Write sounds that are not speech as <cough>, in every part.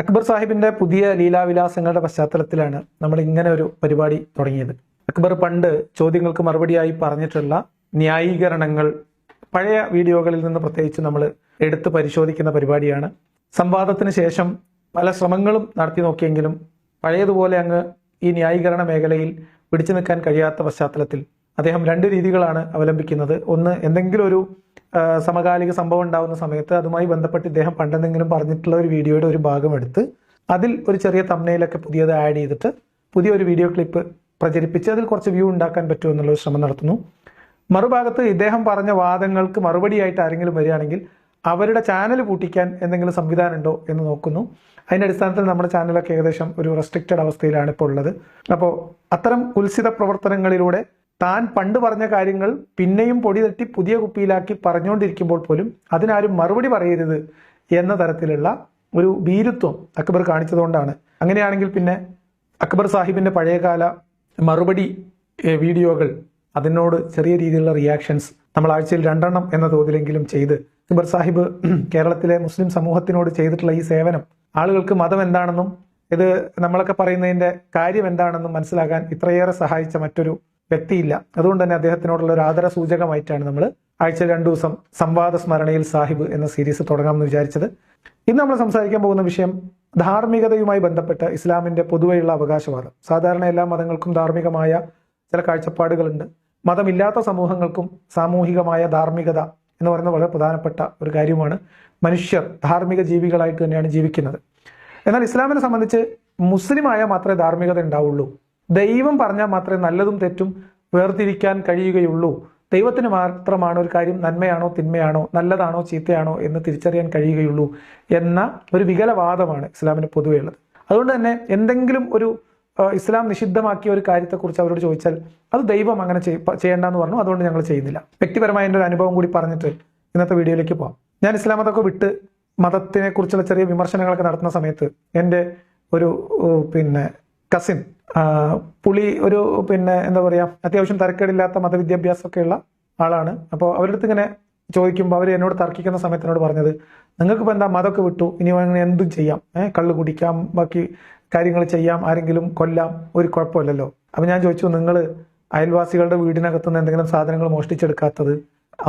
അക്ബർ സാഹിബിന്റെ പുതിയ ലീലാവിലാസങ്ങളുടെ പശ്ചാത്തലത്തിലാണ് നമ്മൾ ഇങ്ങനെ ഒരു പരിപാടി തുടങ്ങിയത്. അക്ബർ പണ്ട് ചോദ്യങ്ങൾക്ക് മറുപടിയായി പറഞ്ഞിട്ടുള്ള ന്യായീകരണങ്ങൾ പഴയ വീഡിയോകളിൽ നിന്ന് പ്രത്യേകിച്ച് നമ്മൾ എടുത്ത് പരിശോധിക്കുന്ന പരിപാടിയാണ്. സംവാദത്തിന് ശേഷം പല ശ്രമങ്ങളും നടത്തി നോക്കിയെങ്കിലും പഴയതുപോലെ അങ്ങ് ഈ ന്യായീകരണ മേഖലയിൽ പിടിച്ചു നിൽക്കാൻ കഴിയാത്ത പശ്ചാത്തലത്തിൽ അദ്ദേഹം രണ്ട് രീതികളാണ് അവലംബിക്കുന്നത്. ഒന്ന് എന്തെങ്കിലും ഒരു സമകാലിക സംഭവം ഉണ്ടാകുന്ന സമയത്ത് അതുമായി ബന്ധപ്പെട്ട് ഇദ്ദേഹം പണ്ടെന്തെങ്കിലും പറഞ്ഞിട്ടുള്ള ഒരു വീഡിയോയുടെ ഒരു ഭാഗം എടുത്ത് അതിൽ ഒരു ചെറിയ തമ്മനയിലൊക്കെ പുതിയത് ആഡ് ചെയ്തിട്ട് പുതിയൊരു വീഡിയോ ക്ലിപ്പ് പ്രചരിപ്പിച്ച് അതിൽ കുറച്ച് വ്യൂ ഉണ്ടാക്കാൻ പറ്റുമോ എന്നുള്ള ശ്രമം നടത്തുന്നു. മറുഭാഗത്ത് ഇദ്ദേഹം പറഞ്ഞ വാദങ്ങൾക്ക് മറുപടിയായിട്ട് ആരെങ്കിലും വരികയാണെങ്കിൽ അവരുടെ ചാനൽ പൂട്ടിക്കാൻ എന്തെങ്കിലും സംവിധാനം ഉണ്ടോ എന്ന് നോക്കുന്നു. അതിന്റെ അടിസ്ഥാനത്തിൽ നമ്മുടെ ചാനലൊക്കെ ഏകദേശം ഒരു റെസ്ട്രിക്റ്റഡ് അവസ്ഥയിലാണ് ഇപ്പോൾ ഉള്ളത്. അപ്പോൾ അത്തരം കുൽസിത പ്രവർത്തനങ്ങളിലൂടെ താൻ പണ്ട് പറഞ്ഞ കാര്യങ്ങൾ പിന്നെയും പൊടി തട്ടി പുതിയ കുപ്പിയിലാക്കി പറഞ്ഞുകൊണ്ടിരിക്കുമ്പോൾ പോലും അതിനാരും മറുപടി പറയരുത് എന്ന തരത്തിലുള്ള ഒരു ഭീരുത്വം അക്ബർ കാണിച്ചതുകൊണ്ടാണ്. അങ്ങനെയാണെങ്കിൽ പിന്നെ അക്ബർ സാഹിബിന്റെ പഴയകാല മറുപടി വീഡിയോകൾ അതിനോട് ചെറിയ രീതിയിലുള്ള റിയാക്ഷൻസ് നമ്മൾ ആഴ്ചയിൽ രണ്ടെണ്ണം എന്ന തോതിലെങ്കിലും ചെയ്ത് അക്ബർ സാഹിബ് കേരളത്തിലെ മുസ്ലിം സമൂഹത്തിനോട് ചെയ്തിട്ടുള്ള ഈ സേവനം ആളുകൾക്ക് മതം എന്താണെന്നും ഇത് നമ്മളൊക്കെ പറയുന്നതിന്റെ കാര്യം എന്താണെന്നും മനസ്സിലാകാൻ ഇത്രയേറെ സഹായിച്ച മറ്റൊരു വ്യക്തിയില്ല. അതുകൊണ്ട് തന്നെ അദ്ദേഹത്തിനോടുള്ള ഒരു ആദര സൂചകമായിട്ടാണ് നമ്മൾ ആഴ്ചയിൽ രണ്ടു ദിവസം സംവാദ സ്മരണയിൽ സാഹിബ് എന്ന സീരീസ് തുടങ്ങാമെന്ന് വിചാരിച്ചത്. ഇന്ന് നമ്മൾ സംസാരിക്കാൻ പോകുന്ന വിഷയം ധാർമ്മികതയുമായി ബന്ധപ്പെട്ട ഇസ്ലാമിന്റെ പൊതുവെയുള്ള അവകാശവാദം. സാധാരണ എല്ലാ മതങ്ങൾക്കും ധാർമ്മികമായ ചില കാഴ്ചപ്പാടുകളുണ്ട്. മതമില്ലാത്ത സമൂഹങ്ങൾക്കും സാമൂഹികമായ ധാർമ്മികത എന്ന് പറയുന്ന വളരെ പ്രധാനപ്പെട്ട ഒരു കാര്യമാണ് മനുഷ്യർ ധാർമ്മിക ജീവികളായിട്ട് തന്നെയാണ് ജീവിക്കുന്നത്. എന്നാൽ ഇസ്ലാമിനെ സംബന്ധിച്ച് മുസ്ലിമായ മാത്രമേ ധാർമ്മികത ഉണ്ടാവുള്ളൂ. ദൈവം പറഞ്ഞാൽ മാത്രമേ നല്ലതും തെറ്റും വേർതിരിക്കാൻ കഴിയുകയുള്ളൂ. ദൈവത്തിന് മാത്രമാണ് ഒരു കാര്യം നന്മയാണോ തിന്മയാണോ നല്ലതാണോ ചീത്തയാണോ എന്ന് തിരിച്ചറിയാൻ കഴിയുകയുള്ളൂ എന്ന ഒരു വികലവാദമാണ് ഇസ്ലാമിന് പൊതുവേ ഉള്ളത്. അതുകൊണ്ട് തന്നെ എന്തെങ്കിലും ഒരു ഇസ്ലാം നിഷിദ്ധമാക്കിയ ഒരു കാര്യത്തെക്കുറിച്ച് അവരോട് ചോദിച്ചാൽ അത് ദൈവം അങ്ങനെ ചെയ്യേണ്ടെന്ന് പറഞ്ഞു. അതുകൊണ്ട് ഞങ്ങൾ ചെയ്യുന്നില്ല. വ്യക്തിപരമായ എന്റെ ഒരു അനുഭവം കൂടി പറഞ്ഞിട്ട് ഇന്നത്തെ വീഡിയോയിലേക്ക് പോകാം ഞാൻ ഇസ്ലാം മതമൊക്കെ വിട്ട് മതത്തിനെ കുറിച്ചുള്ള ചെറിയ വിമർശനങ്ങളൊക്കെ നടത്തുന്ന സമയത്ത് എന്റെ ഒരു പിന്നെ കസിൻ പുളി ഒരു പിന്നെ എന്താ പറയുക അത്യാവശ്യം തരക്കേടില്ലാത്ത മതവിദ്യാഭ്യാസമൊക്കെയുള്ള ആളാണ്. അപ്പോൾ അവരുടെ അടുത്ത് ഇങ്ങനെ ചോദിക്കുമ്പോൾ അവർ എന്നോട് തർക്കിക്കുന്ന സമയത്ത് എന്നോട് പറഞ്ഞത് നിങ്ങൾക്ക് ഇപ്പം എന്താ മതമൊക്കെ വിട്ടു ഇനി അങ്ങനെ എന്തും ചെയ്യാം ഏഹ് കള്ള് കുടിക്കാം ബാക്കി കാര്യങ്ങൾ ചെയ്യാം ആരെങ്കിലും കൊല്ലാം ഒരു കുഴപ്പമില്ലല്ലോ. അപ്പം ഞാൻ ചോദിച്ചു നിങ്ങൾ അയൽവാസികളുടെ വീടിനകത്തു നിന്ന് എന്തെങ്കിലും സാധനങ്ങൾ മോഷ്ടിച്ചെടുക്കാത്തത്?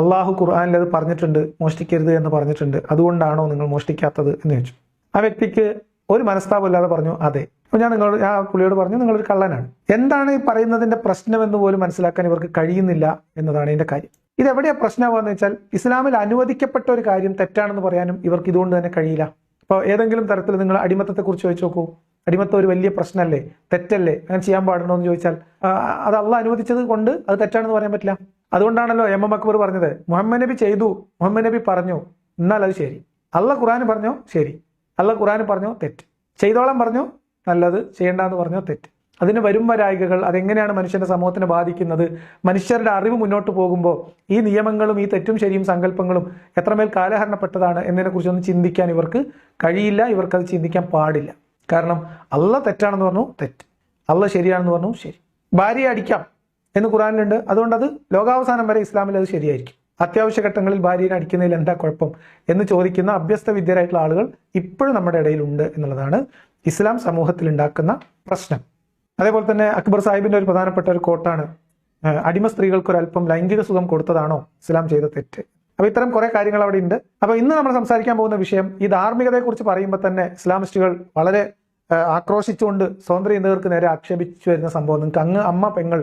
അള്ളാഹു ഖുർആാനിൽ അത് പറഞ്ഞിട്ടുണ്ട് മോഷ്ടിക്കരുത് എന്ന് പറഞ്ഞിട്ടുണ്ട് അതുകൊണ്ടാണോ നിങ്ങൾ മോഷ്ടിക്കാത്തത്? എന്ന് ചോദിച്ചു. ആ വ്യക്തിക്ക് ഒരു മനസ്താപമില്ലാതെ പറഞ്ഞു അതെ അപ്പൊ ഞാൻ നിങ്ങളോട് ആ പുള്ളിയോട് പറഞ്ഞു നിങ്ങളൊരു കള്ളനാണ്. എന്താണ് ഈ പറയുന്നതിന്റെ പ്രശ്നമെന്ന് പോലും മനസ്സിലാക്കാൻ ഇവർക്ക് കഴിയുന്നില്ല എന്നതാണ് ഇതിന്റെ കാര്യം. ഇത് എവിടെയാ പ്രശ്നമാകുന്ന വെച്ചാൽ ഇസ്ലാമിൽ അനുവദിക്കപ്പെട്ട ഒരു കാര്യം തെറ്റാണെന്ന് പറയാനും ഇവർക്ക് ഇതുകൊണ്ട് തന്നെ കഴിയില്ല. അപ്പോൾ ഏതെങ്കിലും തരത്തിൽ നിങ്ങൾ അടിമത്തത്തെ കുറിച്ച് ചോദിച്ചു നോക്കൂ. അടിമത്തം ഒരു വലിയ പ്രശ്നമല്ലേ? തെറ്റല്ലേ? അങ്ങനെ ചെയ്യാൻ പാടണോ എന്ന് ചോദിച്ചാൽ അത് അള്ള അനുവദിച്ചത് കൊണ്ട് അത് തെറ്റാണെന്ന് പറയാൻ പറ്റില്ല. അതുകൊണ്ടാണല്ലോ എം എം അക്ബർ പറഞ്ഞത് മുഹമ്മദ് നബി ചെയ്തു മുഹമ്മദ് നബി പറഞ്ഞു എന്നാൽ അത് ശരി. അള്ള ഖുറാൻ പറഞ്ഞോ ശരി. അള്ള ഖുറാൻ പറഞ്ഞോ തെറ്റ്. ചെയ്തോളം പറഞ്ഞോ നല്ലത് ചെയ്യേണ്ടെന്ന് പറഞ്ഞോ തെറ്റ്. അതിന് വരും വരായികകൾ അതെങ്ങനെയാണ് മനുഷ്യന്റെ സമൂഹത്തിനെ ബാധിക്കുന്നത്? മനുഷ്യരുടെ അറിവ് മുന്നോട്ട് പോകുമ്പോൾ ഈ നിയമങ്ങളും ഈ തെറ്റും ശരിയും സങ്കല്പങ്ങളും എത്രമേൽ കാലഹരണപ്പെട്ടതാണ് എന്നതിനെക്കുറിച്ചൊന്നും ചിന്തിക്കാൻ ഇവർക്ക് കഴിയില്ല ഇവർക്കത് ചിന്തിക്കാൻ പാടില്ല. കാരണം അള്ള തെറ്റാണെന്ന് പറഞ്ഞു തെറ്റ്. അള്ള ശരിയാണെന്ന് പറഞ്ഞു ശരി. ഭാര്യയെ അടിക്കാം എന്ന് ഖുറാനിലുണ്ട് അതുകൊണ്ട് അത് ലോകാവസാനം വരെ ഇസ്ലാമിൽ അത് ശരിയായിരിക്കും. അത്യാവശ്യ ഘട്ടങ്ങളിൽ ഭാര്യനെ അടിക്കുന്നതിൽ എന്താ കുഴപ്പം എന്ന് ചോദിക്കുന്ന അഭ്യസ്ത വിദ്യരായിട്ടുള്ള ആളുകൾ ഇപ്പോഴും നമ്മുടെ ഇടയിലുണ്ട് എന്നുള്ളതാണ് ഇസ്ലാം സമൂഹത്തിൽ ഉണ്ടാക്കുന്ന പ്രശ്നം. അതേപോലെ തന്നെ അക്ബർ സാഹിബിന്റെ ഒരു പ്രധാനപ്പെട്ട ഒരു കോട്ടാണ് അടിമ സ്ത്രീകൾക്ക് ഒരു അല്പം ലൈംഗിക സുഖം കൊടുത്തതാണോ ഇസ്ലാം ചെയ്ത തെറ്റ്? അപ്പൊ ഇത്തരം കുറെ കാര്യങ്ങൾ അവിടെ ഉണ്ട്. അപ്പൊ ഇന്ന് നമ്മൾ സംസാരിക്കാൻ പോകുന്ന വിഷയം ഈ ധാർമ്മികതയെ കുറിച്ച് പറയുമ്പോൾ തന്നെ ഇസ്ലാമിസ്റ്റുകൾ വളരെ ആക്രോശിച്ചുകൊണ്ട് സ്വതന്ത്ര ഇന്ത്യകർക്ക് നേരെ ആക്ഷേപിച്ചു വരുന്ന സംഭവം. നിങ്ങൾക്ക് അങ്ങ് അമ്മ പെങ്ങൾ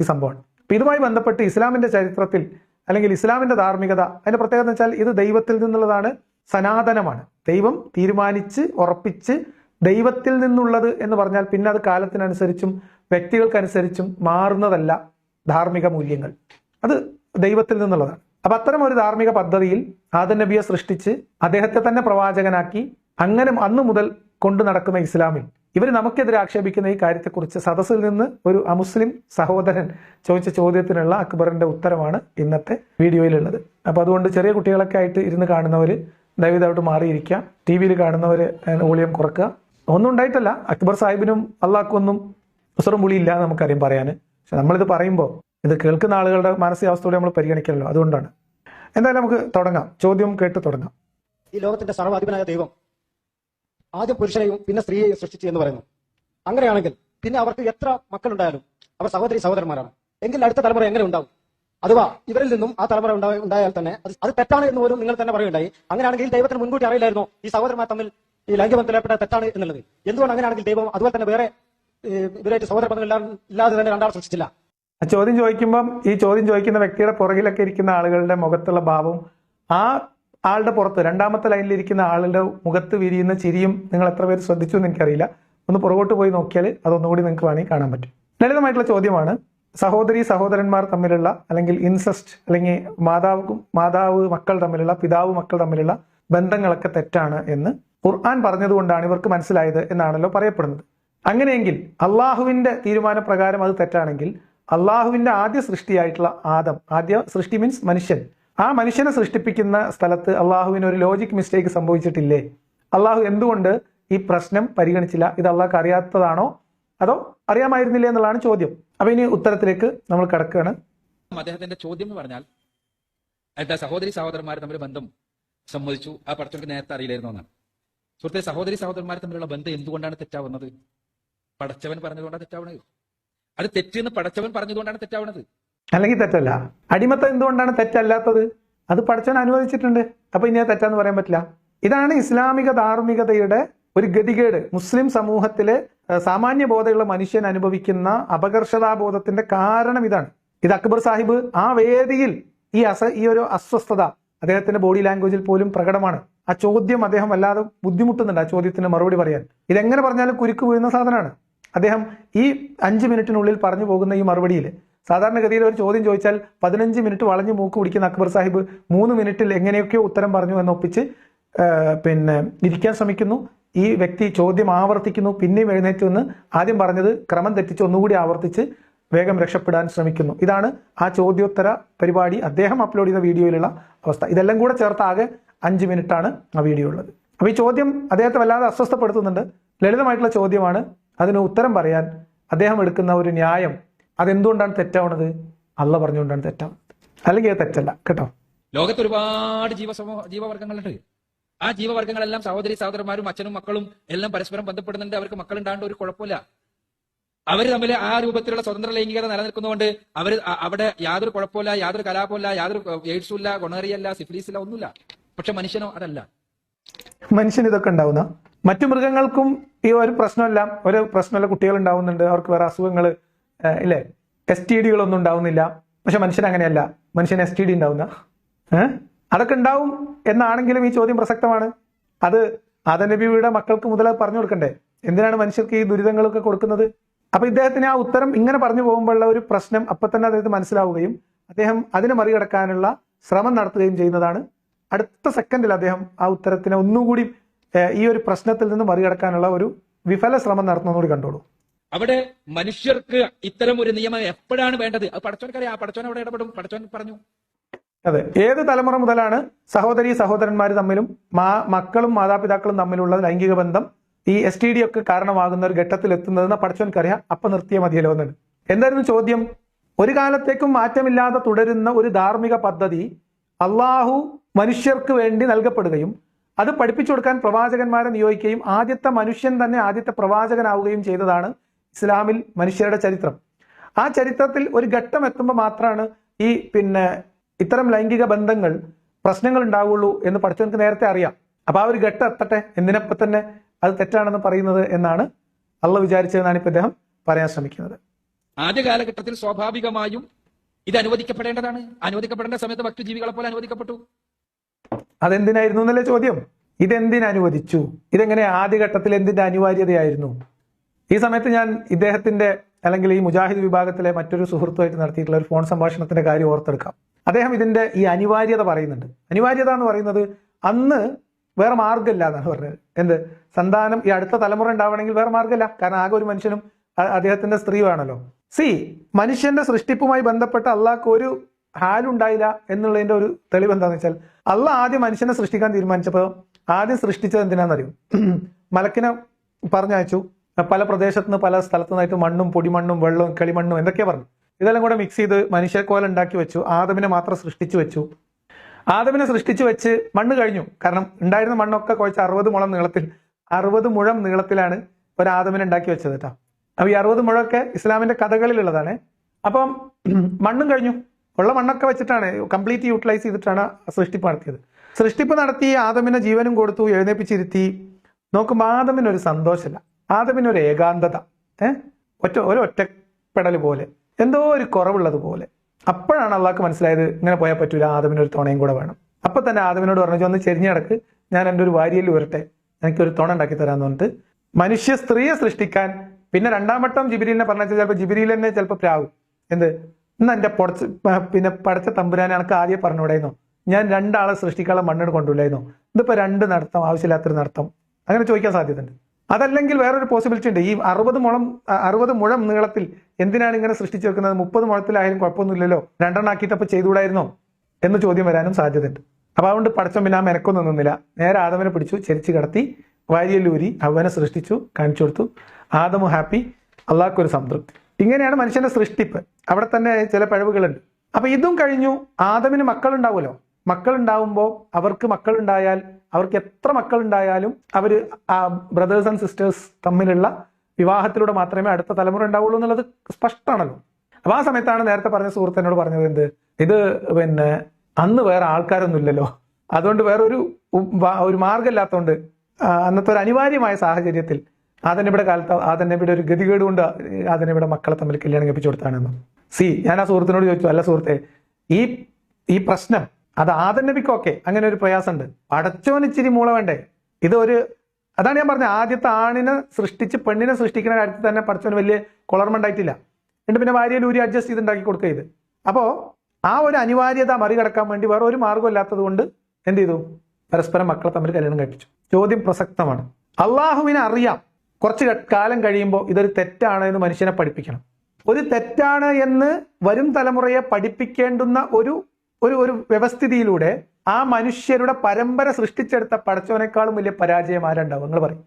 ഈ സംഭവമാണ്. അപ്പൊ ഇതുമായി ബന്ധപ്പെട്ട് ഇസ്ലാമിന്റെ ചരിത്രത്തിൽ അല്ലെങ്കിൽ ഇസ്ലാമിന്റെ ധാർമ്മികത അതിന്റെ പ്രത്യേകത എന്ന് വെച്ചാൽ ഇത് ദൈവത്തിൽ നിന്നുള്ളതാണ് സനാതനമാണ്. ദൈവം തീരുമാനിച്ച് ഉറപ്പിച്ച് ദൈവത്തിൽ നിന്നുള്ളത് എന്ന് പറഞ്ഞാൽ പിന്നെ അത് കാലത്തിനനുസരിച്ചും വ്യക്തികൾക്കനുസരിച്ചും മാറുന്നതല്ല ധാർമ്മിക മൂല്യങ്ങൾ. അത് ദൈവത്തിൽ നിന്നുള്ളതാണ്. അപ്പൊ അത്തരം ഒരു ധാർമ്മിക പദ്ധതിയിൽ ആദൻ നബിയെ സൃഷ്ടിച്ച് അദ്ദേഹത്തെ തന്നെ പ്രവാചകനാക്കി അങ്ങനെ അന്ന് മുതൽ കൊണ്ടു നടക്കുന്ന ഇസ്ലാമിൽ ഇവർ നമുക്കെതിരെ ആക്ഷേപിക്കുന്ന ഈ കാര്യത്തെക്കുറിച്ച് സദസ്സിൽ നിന്ന് ഒരു അമുസ്ലിം സഹോദരൻ ചോദിച്ച ചോദ്യത്തിനുള്ള അക്ബറിന്റെ ഉത്തരമാണ് ഇന്നത്തെ വീഡിയോയിലുള്ളത്. അപ്പൊ അതുകൊണ്ട് ചെറിയ കുട്ടികളൊക്കെ ആയിട്ട് ഇരുന്ന് കാണുന്നവർ ദയവിതായിട്ട് മാറിയിരിക്കുക ടി വിയിൽ കാണുന്നവർ വോളിയം കുറക്കുക. ഒന്നും ഉണ്ടായിട്ടല്ല. അക്ബർ സാഹിബിനും അള്ളാഹ്ക്കൊന്നും ഉസറും പുളിയില്ല നമുക്കറിയാം പറയാൻ പക്ഷെ നമ്മളിത് പറയുമ്പോൾ ഇത് കേൾക്കുന്ന ആളുകളുടെ മാനസികാവസ്ഥയോടെ നമ്മൾ പരിഗണിക്കണമല്ലോ അതുകൊണ്ടാണ്. എന്തായാലും നമുക്ക് തുടങ്ങാം. ചോദ്യം കേട്ട് തുടങ്ങാം. ഈ ലോകത്തിന്റെ സർവാധിപനായ ദൈവം ആദ്യം പുരുഷനെയും പിന്നെ സ്ത്രീയെയും സൃഷ്ടിച്ചു എന്ന് പറയുന്നു. അങ്ങനെയാണെങ്കിൽ പിന്നെ അവർക്ക് എത്ര മക്കളുണ്ടായാലും അവർ സഹോദരി സഹോദരന്മാരാണ്. എങ്കിൽ അടുത്ത തലമുറ എങ്ങനെ ഉണ്ടാവും? അഥവാ ഇവരിൽ നിന്നും ആ തലമുറ ഉണ്ടായാൽ തന്നെ അത് തെറ്റാണ് എന്ന് പോലും നിങ്ങൾ തന്നെ പറയുണ്ടായി അങ്ങനെയാണെങ്കിൽ ദൈവത്തിന് മുൻകൂട്ടി അറിയില്ലായിരുന്നോ ഈ സഹോദരന്മാർ തമ്മിൽ ഈ ലൈംഗികബന്ധത്തിലേർപ്പെട്ട തെറ്റാണ് എന്നുള്ളത്. എന്തുകൊണ്ട് അങ്ങനെയാണെങ്കിൽ ദൈവം അതുപോലെ തന്നെ വേറെ ഇവരായിട്ട് സഹോദര ബന്ധങ്ങൾ ഇല്ലാ- ഇല്ലാതെ തന്നെ രണ്ടാൾ സൃഷ്ടിച്ചില്ല? ചോദ്യം ചോദിക്കുമ്പം ഈ ചോദ്യം ചോദിക്കുന്ന വ്യക്തിയുടെ പുറകിലൊക്കെ ഇരിക്കുന്ന ആളുകളുടെ മുഖത്തുള്ള ഭാവം ആ ആളുടെ പുറത്ത് രണ്ടാമത്തെ ലൈനിൽ ഇരിക്കുന്ന ആളുടെ മുഖത്ത് വിരിയുന്ന ചിരിയും നിങ്ങൾ എത്ര പേര് ശ്രദ്ധിച്ചു എന്ന് എനിക്കറിയില്ല. ഒന്ന് പുറകോട്ട് പോയി നോക്കിയാൽ അതൊന്നുകൂടി നിങ്ങൾക്ക് വേണമെങ്കിൽ കാണാൻ പറ്റും. ലളിതമായിട്ടുള്ള ചോദ്യമാണ് സഹോദരി സഹോദരന്മാർ തമ്മിലുള്ള അല്ലെങ്കിൽ ഇൻസെസ്റ്റ് അല്ലെങ്കിൽ മാതാവ് മാതാവ് മക്കൾ തമ്മിലുള്ള പിതാവ് മക്കൾ തമ്മിലുള്ള ബന്ധങ്ങളൊക്കെ തെറ്റാണ് എന്ന് ഖുർആൻ പറഞ്ഞതുകൊണ്ടാണ് ഇവർക്ക് മനസ്സിലായത് എന്നാണല്ലോ പറയപ്പെടുന്നത്. അങ്ങനെയെങ്കിൽ അള്ളാഹുവിന്റെ തീരുമാനപ്രകാരം അത് തെറ്റാണെങ്കിൽ അള്ളാഹുവിന്റെ ആദ്യ സൃഷ്ടിയായിട്ടുള്ള ആദം ആദ്യ സൃഷ്ടി മീൻസ് മനുഷ്യൻ. ആ മനുഷ്യനെ സൃഷ്ടിപ്പിക്കുന്ന സ്ഥലത്ത് അള്ളാഹുവിന് ഒരു ലോജിക് മിസ്റ്റേക്ക് സംഭവിച്ചിട്ടില്ലേ? അള്ളാഹു എന്തുകൊണ്ട് ഈ പ്രശ്നം പരിഗണിച്ചില്ല? ഇത് അള്ളാഹ്ക്ക് അറിയാത്തതാണോ? അതോ അറിയാമായിരുന്നില്ലേ എന്നുള്ളതാണ് ചോദ്യം. അപ്പൊ ഇനി ഉത്തരത്തിലേക്ക് നമ്മൾ കിടക്കുകയാണ്. അദ്ദേഹത്തിന്റെ ചോദ്യം എന്ന് പറഞ്ഞാൽ എന്താ സഹോദരി സഹോദരന്മാർ തമ്മിൽ ബന്ധം സമ്മതിച്ചു. ആ പടച്ചവർക്ക് നേരത്തെ അറിയില്ലായിരുന്നു എന്നാണ്. സുഹൃത്തെ സഹോദരി സഹോദരന്മാർ തമ്മിലുള്ള ബന്ധം എന്തുകൊണ്ടാണ് തെറ്റാവുന്നത്? പടച്ചവൻ പറഞ്ഞതുകൊണ്ടാണ് തെറ്റാവുന്നത് അത് തെറ്റെന്ന് പടച്ചവൻ പറഞ്ഞതുകൊണ്ടാണ് തെറ്റാവുന്നത് അല്ലെങ്കിൽ തെറ്റല്ല. അടിമത്തം എന്തുകൊണ്ടാണ് തെറ്റല്ലാത്തത്? അത് പടച്ചവൻ അനുവദിച്ചിട്ടുണ്ട്. അപ്പൊ ഇനി തെറ്റാന്ന് പറയാൻ പറ്റില്ല. ഇതാണ് ഇസ്ലാമിക ധാർമ്മികതയുടെ ഒരു ഗതികേട്. മുസ്ലിം സമൂഹത്തിലെ സാമാന്യ ബോധമുള്ള മനുഷ്യൻ അനുഭവിക്കുന്ന അപകർഷതാബോധത്തിന്റെ കാരണം ഇതാണ്. ഇത് അക്ബർ സാഹിബ് ആ വേദിയിൽ ഈ അസ ഈ ഒരു അസ്വസ്ഥത അദ്ദേഹത്തിന്റെ ബോഡി ലാംഗ്വേജിൽ പോലും പ്രകടമാണ്. ആ ചോദ്യം അദ്ദേഹം വല്ലാതെ ബുദ്ധിമുട്ടുന്നുണ്ട് ആ ചോദ്യത്തിന് മറുപടി പറയാൻ. ഇതെങ്ങനെ പറഞ്ഞാലും കുരുക്ക് വീഴുന്ന സാധനമാണ്. അദ്ദേഹം ഈ അഞ്ച് മിനിറ്റിനുള്ളിൽ പറഞ്ഞു പോകുന്ന ഈ മറുപടിയിൽ സാധാരണഗതിയിൽ ഒരു ചോദ്യം ചോദിച്ചാൽ പതിനഞ്ച് മിനിറ്റ് വളഞ്ഞു മൂക്ക് പിടിക്കുന്ന അക്ബർ സാഹിബ് മൂന്ന് മിനിറ്റിൽ എങ്ങനെയൊക്കെയോ ഉത്തരം പറഞ്ഞു എന്നൊപ്പിച്ച് പിന്നെ ഇരിക്കാൻ ശ്രമിക്കുന്നു. ഈ വ്യക്തി ചോദ്യം ആവർത്തിക്കുന്നു പിന്നെയും എഴുന്നേറ്റ് വന്ന് ആദ്യം പറഞ്ഞത് ക്രമം തെറ്റിച്ച് ഒന്നുകൂടി ആവർത്തിച്ച് വേഗം രക്ഷപ്പെടാൻ ശ്രമിക്കുന്നു. ഇതാണ് ആ ചോദ്യോത്തര പരിപാടി. അദ്ദേഹം അപ്ലോഡ് ചെയ്ത വീഡിയോയിലുള്ള അവസ്ഥ. ഇതെല്ലാം കൂടെ ചേർത്ത് ആകെ അഞ്ച് മിനിറ്റാണ് ആ വീഡിയോ ഉള്ളത്. അപ്പൊ ഈ ചോദ്യം അദ്ദേഹത്തെ വല്ലാതെ അസ്വസ്ഥപ്പെടുത്തുന്നുണ്ട്. ലളിതമായിട്ടുള്ള ചോദ്യമാണ്. അതിന് ഉത്തരം പറയാൻ അദ്ദേഹം എടുക്കുന്ന ഒരു ന്യായം. അതെന്തുകൊണ്ടാണ് തെറ്റാവുന്നത്? അല്ല പറഞ്ഞുകൊണ്ടാണ് തെറ്റാവുന്നത്. അല്ലെങ്കിൽ അത് തെറ്റല്ല. കേട്ടോ? ലോകത്ത് ഒരുപാട് ജീവസമൂഹ ജീവവർഗങ്ങളുണ്ട് ആ ജീവവർഗങ്ങളെല്ലാം സഹോദരി സഹോദരന്മാരും അച്ഛനും മക്കളും എല്ലാം പരസ്പരം ബന്ധപ്പെടുന്നുണ്ട്. അവർക്ക് മക്കളുണ്ടാണ്ട് ഒരു കുഴപ്പമില്ല. അവർ തമ്മിൽ ആ രൂപത്തിലുള്ള സ്വതന്ത്ര ലൈംഗികത നിലനിൽക്കുന്നതുകൊണ്ട് അവർ അവിടെ യാതൊരു കുഴപ്പമില്ല യാതൊരു കലാപമില്ല യാതൊരു എയ്ഡ്സും ഇല്ല ഗൊണറിയല്ല സിഫിലീസില്ല ഒന്നുമില്ല. പക്ഷെ മനുഷ്യനോ അതല്ല. മനുഷ്യന് ഇതൊക്കെ ഉണ്ടാവുന്ന. മറ്റു മൃഗങ്ങൾക്കും ഈ ഒരു പ്രശ്നമല്ല. ഒരു പ്രശ്നമല്ല കുട്ടികൾ ഉണ്ടാവുന്നുണ്ട്. അവർക്ക് വേറെ അസുഖങ്ങൾ ഇല്ലേ? എസ് ടി ഡികളൊന്നും ഉണ്ടാവുന്നില്ല. പക്ഷെ മനുഷ്യൻ അങ്ങനെയല്ല. മനുഷ്യൻ എസ് ടി ഡി ഉണ്ടാവുന്ന. അതൊക്കെ ഉണ്ടാവും എന്നാണെങ്കിലും ഈ ചോദ്യം പ്രസക്തമാണ്. അത് ആദനബിയുടെ മക്കൾക്ക് മുതൽ പറഞ്ഞു കൊടുക്കണ്ടേ? എന്തിനാണ് മനുഷ്യർക്ക് ഈ ദുരിതങ്ങളൊക്കെ കൊടുക്കുന്നത്? അപ്പൊ ഇദ്ദേഹത്തിന് ആ ഉത്തരം ഇങ്ങനെ പറഞ്ഞു പോകുമ്പോഴുള്ള ഒരു പ്രശ്നം അപ്പൊ തന്നെ അദ്ദേഹത്തിന് മനസ്സിലാവുകയും അദ്ദേഹം അതിനെ മറികടക്കാനുള്ള ശ്രമം നടത്തുകയും ചെയ്യുന്നതാണ് അടുത്ത സെക്കൻഡിൽ അദ്ദേഹം ആ ഉത്തരത്തിനെ ഒന്നുകൂടി ഈ ഒരു പ്രശ്നത്തിൽ നിന്ന് മറികടക്കാനുള്ള ഒരു വിഫല ശ്രമം നടത്തുന്നതോട് കണ്ടോളൂ. അവിടെ മനുഷ്യർക്ക് ഇത്തരം ഒരു നിയമം എപ്പോഴാണ് വേണ്ടത്? അത് പടച്ചോനക്കറിയാം ആ പടച്ചോൻ അവിടെ ഇടപെടും. പടച്ചോൻ പറഞ്ഞു. അതെ ഏത് തലമുറ മുതലാണ് സഹോദരി സഹോദരന്മാർ തമ്മിലും മാ മക്കളും മാതാപിതാക്കളും തമ്മിലുള്ള ലൈംഗിക ബന്ധം ഈ എസ് ടി ഡി ഒക്കെ കാരണമാകുന്ന ഒരു ഘട്ടത്തിൽ എത്തുന്നതെന്ന് പഠിച്ചവൻക്കറിയാം അപ്പൊ നിർത്തിയ മതിയല്ലോ എന്നുണ്ട് എന്തായിരുന്നു ചോദ്യം? ഒരു കാലത്തേക്കും മാറ്റമില്ലാതെ തുടരുന്ന ഒരു ധാർമ്മിക പദ്ധതി അള്ളാഹു മനുഷ്യർക്ക് വേണ്ടി നൽകപ്പെടുകയും അത് പഠിപ്പിച്ചു കൊടുക്കാൻ പ്രവാചകന്മാരെ നിയോഗിക്കുകയും ആദ്യത്തെ മനുഷ്യൻ തന്നെ ആദ്യത്തെ പ്രവാചകനാവുകയും ചെയ്തതാണ് ഇസ്ലാമിൽ മനുഷ്യരുടെ ചരിത്രം. ആ ചരിത്രത്തിൽ ഒരു ഘട്ടം എത്തുമ്പോൾ മാത്രമാണ് ഈ പിന്നെ ഇത്തരം ലൈംഗിക ബന്ധങ്ങൾ പ്രശ്നങ്ങൾ ഉണ്ടാവുള്ളൂ എന്ന് പഠിച്ചവർക്ക് നേരത്തെ അറിയാം. അപ്പൊ ആ ഒരു ഘട്ടം എത്തട്ടെ? എന്തിനപ്പം തന്നെ അത് തെറ്റാണെന്ന് പറയുന്നത് എന്നാണ് അള്ള വിചാരിച്ചതെന്നാണ് ഇപ്പൊ അദ്ദേഹം പറയാൻ ശ്രമിക്കുന്നത്. ആദ്യ കാലഘട്ടത്തിൽ സ്വാഭാവികമായും ഇത് അനുവദിക്കപ്പെടേണ്ടതാണ്. അനുവദിക്കപ്പെടേണ്ട സമയത്ത് മറ്റു ജീവികളെ പോലെ അനുവദിക്കപ്പെട്ടു. അതെന്തിനായിരുന്നു എന്നല്ലേ ചോദ്യം? ഇതെന്തിനനുവദിച്ചു? ഇതെങ്ങനെ ആദ്യഘട്ടത്തിൽ എന്തിന്റെ അനിവാര്യതയായിരുന്നു? ഈ സമയത്ത് ഞാൻ ഇദ്ദേഹത്തിന്റെ അല്ലെങ്കിൽ ഈ മുജാഹിദ് വിഭാഗത്തിലെ മറ്റൊരു സുഹൃത്തുമായിട്ട് നടത്തിയിട്ടുള്ള ഒരു ഫോൺ സംഭാഷണത്തിന്റെ കാര്യം ഓർത്തെടുക്കാം. അദ്ദേഹം ഇതിന്റെ ഈ അനിവാര്യത പറയുന്നുണ്ട്. അനിവാര്യത എന്ന് പറയുന്നത് അന്ന് വേറെ മാർഗമില്ല എന്നാണ് പറഞ്ഞത്. എന്ത്? സന്താനം ഈ അടുത്ത തലമുറ ഉണ്ടാവണമെങ്കിൽ വേറെ മാർഗമില്ല. കാരണം ആകെ ഒരു മനുഷ്യനും അദ്ദേഹത്തിന്റെ സ്ത്രീ വേണമല്ലോ. സി മനുഷ്യന്റെ സൃഷ്ടിപ്പുമായി ബന്ധപ്പെട്ട അള്ളാഹ്ക്ക് ഒരു ഹാലുണ്ടായില്ല എന്നുള്ളതിന്റെ ഒരു തെളിവ് എന്താണെന്ന് വെച്ചാൽ അള്ളാഹ് ആദ്യം മനുഷ്യനെ സൃഷ്ടിക്കാൻ തീരുമാനിച്ചപ്പോൾ ആദ്യം സൃഷ്ടിച്ചത് എന്തിനാണെന്നറിയും <clears throat> മലക്കിനെ പറഞ്ഞയച്ചു. പല പ്രദേശത്തുനിന്ന് പല സ്ഥലത്തു നിന്നായിട്ട് മണ്ണും പൊടിമണ്ണും വെള്ളവും കളിമണ്ണും എന്തൊക്കെയാ പറഞ്ഞു. ഇതെല്ലാം കൂടെ മിക്സ് ചെയ്ത് മനുഷ്യക്കോല ഉണ്ടാക്കി വെച്ചു. ആദമിനെ മാത്രം സൃഷ്ടിച്ചു വെച്ചു. ആദമിനെ സൃഷ്ടിച്ചു വെച്ച് മണ്ണ് കഴിഞ്ഞു. കാരണം ഉണ്ടായിരുന്ന മണ്ണൊക്കെ കുഴച്ച് അറുപത് മുളം നീളത്തിൽ അറുപത് മുഴം നീളത്തിലാണ് ഒരു ആദമിനെ ഉണ്ടാക്കി വെച്ചത് കേട്ടോ. അപ്പൊ ഈ അറുപത് മുഴമൊക്കെ ഇസ്ലാമിന്റെ കഥകളിലുള്ളതാണ്. അപ്പം <clears throat> മണ്ണും കഴിഞ്ഞു. ഉള്ള മണ്ണൊക്കെ വെച്ചിട്ടാണ് കംപ്ലീറ്റ് യൂട്ടിലൈസ് ചെയ്തിട്ടാണ് സൃഷ്ടിപ്പ് നടത്തിയത്. സൃഷ്ടിപ്പ് നടത്തി ആദമിനെ ജീവനും കൊടുത്തു എഴുന്നേപ്പിച്ചിരുത്തി. നോക്കുമ്പോൾ ആദമിന് ഒരു സന്തോഷമില്ല ആദമിന് ഒരു ഏകാന്തത. ഏഹ് ഒറ്റ ഒരു ഒറ്റപ്പെടൽ പോലെ. എന്തോ ഒരു കുറവുള്ളത് പോലെ. അപ്പോഴാണ് അള്ളാഹ്ക്ക് മനസ്സിലായത് ഇങ്ങനെ പോയാൽ പറ്റൂല ആദമിന് ഒരു തുണയും കൂടെ വേണം. അപ്പൊ തന്നെ ആദമിനോട് പറഞ്ഞു ഒന്ന് ചെരിഞ്ഞടക്ക് ഞാൻ എന്റെ ഒരു വാരിയിൽ ഉരട്ടെ എനിക്കൊരു തുണ ഉണ്ടാക്കി തരാമെന്ന് പറഞ്ഞിട്ട് മനുഷ്യ സ്ത്രീയെ സൃഷ്ടിക്കാൻ പിന്നെ രണ്ടാം വട്ടം ജിബിരിലിനെ പറഞ്ഞാൽ ചിലപ്പോൾ ജിബിരിൽ തന്നെ ചിലപ്പോൾ പ്രാവും. എന്ത്? ഇന്ന് എന്റെ പൊടച്ച് പിന്നെ പടച്ച തമ്പുരാനെ എനിക്ക് ആദ്യം പറഞ്ഞുകൂടായിരുന്നു. ഞാൻ രണ്ടാളെ സൃഷ്ടിക്കാനുള്ള മണ്ണിന് കൊണ്ടുപോയില്ലായിരുന്നു ഇതിപ്പോ രണ്ട് നടത്തം ആവശ്യമില്ലാത്തൊരു നടത്തം. അങ്ങനെ ചോദിക്കാൻ സാധ്യതയുണ്ട്. അതല്ലെങ്കിൽ വേറൊരു പോസിബിലിറ്റി ഉണ്ട്. ഈ അറുപത് മുളം അറുപത് മുഴം നീളത്തിൽ എന്തിനാണ് ഇങ്ങനെ സൃഷ്ടിച്ചു വെക്കുന്നത്? മുപ്പത് മുഴത്തിലായാലും കുഴപ്പമൊന്നുമില്ലല്ലോ. രണ്ടെണ്ണം ആക്കിയിട്ടപ്പോൾ ചെയ്തുകൂടായിരുന്നോ? എന്ന് ചോദ്യം വരാനും സാധ്യതയുണ്ട്. അപ്പൊ അതുകൊണ്ട് പടച്ചം പിന്നെ ആ മെനക്കൊന്നും നിന്നില്ല. നേരെ ആദവനെ പിടിച്ചു ചെരിച്ച് കടത്തി വാരിയല്ലൂരി അവനെ സൃഷ്ടിച്ചു കാണിച്ചു കൊടുത്തു. ആദമു ഹാപ്പി അള്ളാഹ്ക്കൊരു സംതൃപ്തി. ഇങ്ങനെയാണ് മനുഷ്യന്റെ സൃഷ്ടിപ്പ്. അവിടെ തന്നെ ചില പഴവുകളുണ്ട്. അപ്പൊ ഇതും കഴിഞ്ഞു ആദമിന് മക്കളുണ്ടാവുമല്ലോ. മക്കളുണ്ടാവുമ്പോൾ അവർക്ക് മക്കളുണ്ടായാൽ അവർക്ക് എത്ര മക്കളുണ്ടായാലും അവർ ബ്രദേഴ്സ് ആൻഡ് സിസ്റ്റേഴ്സ് തമ്മിലുള്ള വിവാഹത്തിലൂടെ മാത്രമേ അടുത്ത തലമുറ ഉണ്ടാവുള്ളൂ എന്നുള്ളത് സ്പഷ്ടമാണല്ലോ. അപ്പൊ ആ സമയത്താണ് നേരത്തെ പറഞ്ഞ സുഹൃത്തിനോട് പറഞ്ഞത് എന്ത്? ഇത് പിന്നെ അന്ന് വേറെ ആൾക്കാരൊന്നും ഇല്ലല്ലോ അതുകൊണ്ട് വേറൊരു ഒരു മാർഗമില്ലാത്തതുകൊണ്ട് അന്നത്തെ ഒരു അനിവാര്യമായ സാഹചര്യത്തിൽ ആദനബിയുടെ കാലത്ത് ആദനബിയുടെ ഒരു ഗതികേട് കൊണ്ട് ആദനബിയുടെ മക്കളെ തമ്മിൽ കല്യാണം കഴിപ്പിച്ചു കൊടുത്താണെന്ന്. സി ഞാൻ ആ സുഹൃത്തിനോട് ചോദിച്ചു അല്ല സുഹൃത്തെ ഈ ഈ പ്രശ്നം അത് ആദനബിക്കൊക്കെ അങ്ങനെ ഒരു പ്രയാസമുണ്ട്. പടച്ചോന് ഇച്ചിരി മൂള വേണ്ടേ? ഇത് ഒരു അതാണ് ഞാൻ പറഞ്ഞത് ആദ്യത്തെ ആണിനെ സൃഷ്ടിച്ച് പെണ്ണിനെ സൃഷ്ടിക്കുന്ന കാര്യത്തിൽ തന്നെ പടച്ചോന് വലിയ കുളർമുണ്ടായിട്ടില്ല എന്നിട്ട് പിന്നെ ഭാര്യയിൽ ഊരി അഡ്ജസ്റ്റ് ചെയ്ത് ഉണ്ടാക്കി കൊടുക്കുക ഇത്. അപ്പോ ആ ഒരു അനിവാര്യത മറികടക്കാൻ വേണ്ടി വേറെ ഒരു മാർഗമില്ലാത്തത് കൊണ്ട് എന്ത് ചെയ്തു? പരസ്പരം മക്കളെ തമ്മിൽ കല്യാണം കഴിപ്പിച്ചു. ചോദ്യം പ്രസക്തമാണ്. അള്ളാഹുവിനെ അറിയാം. കുറച്ച് കാലം കഴിയുമ്പോൾ ഇതൊരു തെറ്റാണ് എന്ന് മനുഷ്യനെ പഠിപ്പിക്കണം. ഒരു തെറ്റാണ് എന്ന് വരും തലമുറയെ പഠിപ്പിക്കേണ്ടുന്ന ഒരു ഒരു ഒരു വ്യവസ്ഥിതിയിലൂടെ ആ മനുഷ്യരുടെ പരമ്പര സൃഷ്ടിച്ചെടുത്ത പടച്ചവനേക്കാളും വലിയ പരാജയം ആരുണ്ടാവും? നിങ്ങൾ പറയും.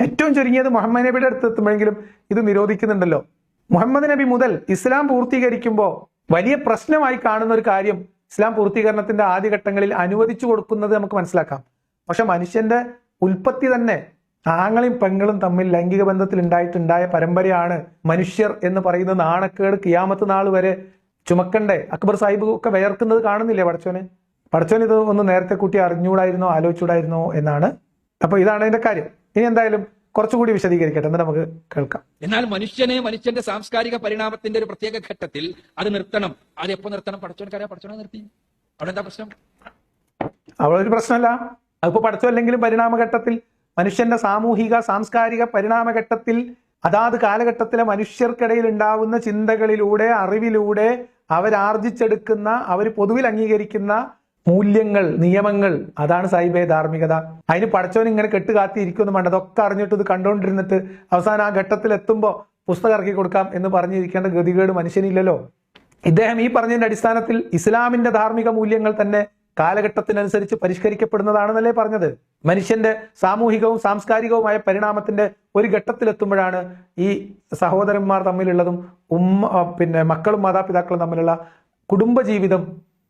ഏറ്റവും ചുരുങ്ങിയത് മുഹമ്മദ് നബിയുടെ അടുത്ത് എത്തുമ്പോഴെങ്കിലും ഇത് നിരോധിക്കുന്നുണ്ടല്ലോ. മുഹമ്മദ് നബി മുതൽ ഇസ്ലാം പൂർത്തീകരിക്കുമ്പോൾ വലിയ പ്രശ്നമായി കാണുന്ന ഒരു കാര്യം ഇസ്ലാം പൂർത്തീകരണത്തിന്റെ ആദ്യഘട്ടങ്ങളിൽ അനുവദിച്ചു കൊടുക്കുന്നത് നമുക്ക് മനസ്സിലാക്കാം. പക്ഷെ മനുഷ്യന്റെ ഉൽപ്പത്തി തന്നെ ആങ്ങളും പെങ്ങളും തമ്മിൽ ലൈംഗിക ബന്ധത്തിൽ ഉണ്ടായിട്ടുണ്ടായ പരമ്പരയാണ് മനുഷ്യർ എന്ന് പറയുന്ന നാണക്കേട് കിയാമത്ത് നാൾ വരെ ചുമക്കണ്ടേ? അക്ബർ സാഹിബ് ഒക്കെ വിയർക്കുന്നത് കാണുന്നില്ലേ പടച്ചോനെ? പടച്ചോൻ ഇത് ഒന്ന് നേരത്തെ കൂട്ടി അറിഞ്ഞൂടായിരുന്നോ ആലോചിച്ചൂടായിരുന്നോ എന്നാണ്. അപ്പൊ ഇതാണ് അതിന്റെ കാര്യം. ഇനി എന്തായാലും കുറച്ചുകൂടി വിശദീകരിക്കട്ടെ. എന്ന് നമുക്ക് കേൾക്കാം. എന്നാൽ മനുഷ്യനെ മനുഷ്യന്റെ സാംസ്കാരിക പരിണാമത്തിന്റെ ഒരു പ്രത്യേക ഘട്ടത്തിൽ അത് നിർത്തണം. അത് എപ്പോ നിർത്തണം? പടച്ചോനക്കറിയാം പടച്ചോനെ നിർത്തി. അവിടെ എന്താ പ്രശ്നം? അവിടെ ഒരു പ്രശ്നമല്ല. അതിപ്പോ പരിണാമ പരിണാമഘട്ടത്തിൽ മനുഷ്യന്റെ സാമൂഹിക സാംസ്കാരിക പരിണാമഘട്ടത്തിൽ അതാത് കാലഘട്ടത്തിലെ മനുഷ്യർക്കിടയിൽ ഉണ്ടാവുന്ന ചിന്തകളിലൂടെ അറിവിലൂടെ അവരാർജിച്ചെടുക്കുന്ന അവർ പൊതുവിൽ അംഗീകരിക്കുന്ന മൂല്യങ്ങൾ നിയമങ്ങൾ അതാണ് സൈബേ ധാർമ്മികത. അതിന് പഠിച്ചവൻ ഇങ്ങനെ കെട്ടുകാത്തിയിരിക്കുന്നു വേണ്ട അതൊക്കെ അറിഞ്ഞിട്ട് ഇത് കണ്ടുകൊണ്ടിരുന്നിട്ട് അവസാനം ആ ഘട്ടത്തിൽ എത്തുമ്പോൾ പുസ്തകം ഇറക്കി കൊടുക്കാം എന്ന് പറഞ്ഞിരിക്കേണ്ട ഗതികേട് മനുഷ്യനില്ലല്ലോ. ഇദ്ദേഹം ഈ പറഞ്ഞതിന്റെ അടിസ്ഥാനത്തിൽ ഇസ്ലാമിന്റെ ധാർമ്മിക മൂല്യങ്ങൾ തന്നെ കാലഘട്ടത്തിനനുസരിച്ച് പരിഷ്കരിക്കപ്പെടുന്നതാണെന്നല്ലേ പറഞ്ഞത്? മനുഷ്യന്റെ സാമൂഹികവും സാംസ്കാരികവുമായ പരിണാമത്തിന്റെ ഒരു ഘട്ടത്തിലെത്തുമ്പോഴാണ് ഈ സഹോദരന്മാർ തമ്മിലുള്ളതും ഉമ്മ പിന്നെ മക്കളും മാതാപിതാക്കളും തമ്മിലുള്ള കുടുംബജീവിതം